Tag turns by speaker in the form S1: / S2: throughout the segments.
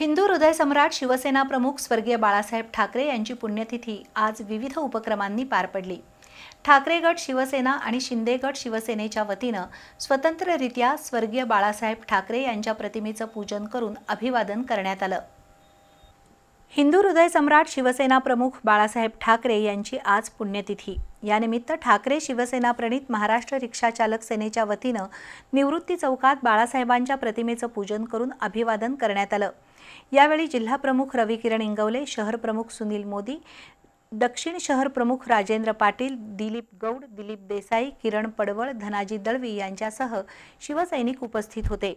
S1: हिंदू हृदय सम्राट शिवसेना प्रमुख स्वर्गीय बाळासाहेब ठाकरे यांची पुण्यतिथी आज विविध उपक्रमांनी पार पडली. ठाकरे गट शिवसेना आणि शिंदे गट शिवसेनेच्या वतीनं स्वतंत्ररित्या स्वर्गीय बाळासाहेब ठाकरे यांच्या प्रतिमेचं पूजन करून अभिवादन करण्यात आलं. हिंदू हृदय सम्राट शिवसेना प्रमुख बाळासाहेब ठाकरे यांची आज पुण्यतिथी. यानिमित्त ठाकरे शिवसेना प्रणित महाराष्ट्र रिक्षा चालक सेनेच्या वतीनं निवृत्ती चौकात बाळासाहेबांच्या प्रतिमेचं पूजन करून अभिवादन करण्यात आलं. यावेळी जिल्हा प्रमुख रवी किरण इंगवले शहर प्रमुख सुनील मोदी दक्षिण शहर प्रमुख राजेंद्र पाटील दिलीप गौड दिलीप देसाई किरण पडवळ धनाजी दळवी यांच्यासह शिवसैनिक उपस्थित होते.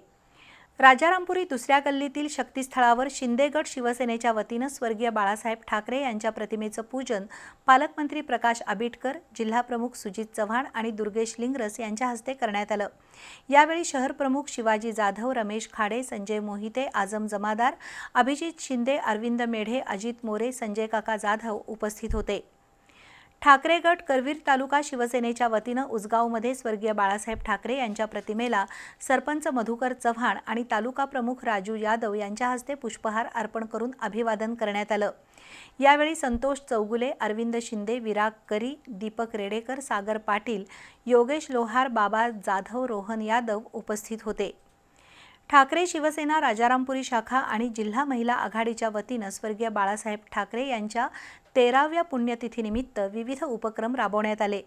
S1: राजारामपुरी दुसऱ्या गल्लीतील शक्तीस्थळावर शिंदेगड शिवसेनेच्या वतीनं स्वर्गीय बाळासाहेब ठाकरे यांच्या प्रतिमेचं पूजन पालकमंत्री प्रकाश आबिटकर जिल्हाप्रमुख सुजित चव्हाण आणि दुर्गेश लिंगरस यांच्या हस्ते करण्यात आलं. यावेळी शहर प्रमुख शिवाजी जाधव रमेश खाडे संजय मोहिते आजम जमादार अभिजित शिंदे अरविंद मेढे अजित मोरे संजय काका जाधव उपस्थित होते. ठाकरे गट करवीर तालुका शिवसेनेच्या वतीनं उसगावमध्ये स्वर्गीय बाळासाहेब ठाकरे यांच्या प्रतिमेला सरपंच मधुकर चव्हाण आणि तालुका प्रमुख राजू यादव यांच्या हस्ते पुष्पहार अर्पण करून अभिवादन करण्यात आलं. यावेळी संतोष चौगुले अरविंद शिंदे विराग करी दीपक रेडेकर सागर पाटील योगेश लोहार बाबा जाधव रोहन यादव उपस्थित होते. ठाकरे शिवसेना राजारामपुरी शाखा आणि जिल्हा महिला आघाडीच्या वतीनं स्वर्गीय बाळासाहेब ठाकरे यांच्या तेराव्या पुण्यतिथीनिमित्त विविध उपक्रम राबवण्यात आले.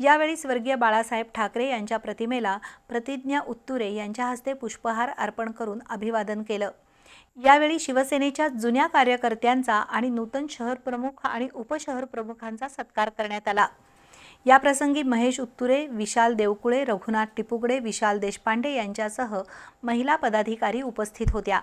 S1: यावेळी स्वर्गीय बाळासाहेब ठाकरे यांच्या प्रतिमेला प्रतिज्ञा उत्तुरे यांच्या हस्ते पुष्पहार अर्पण करून अभिवादन केलं. यावेळी शिवसेनेच्या जुन्या कार्यकर्त्यांचा आणि नूतन शहर प्रमुख आणि उपशहर प्रमुखांचा सत्कार करण्यात आला. याप्रसंगी महेश उत्तुरे विशाल देवकुळे रघुनाथ टिपुगडे विशाल देशपांडे यांच्यासह महिला पदाधिकारी उपस्थित होत्या.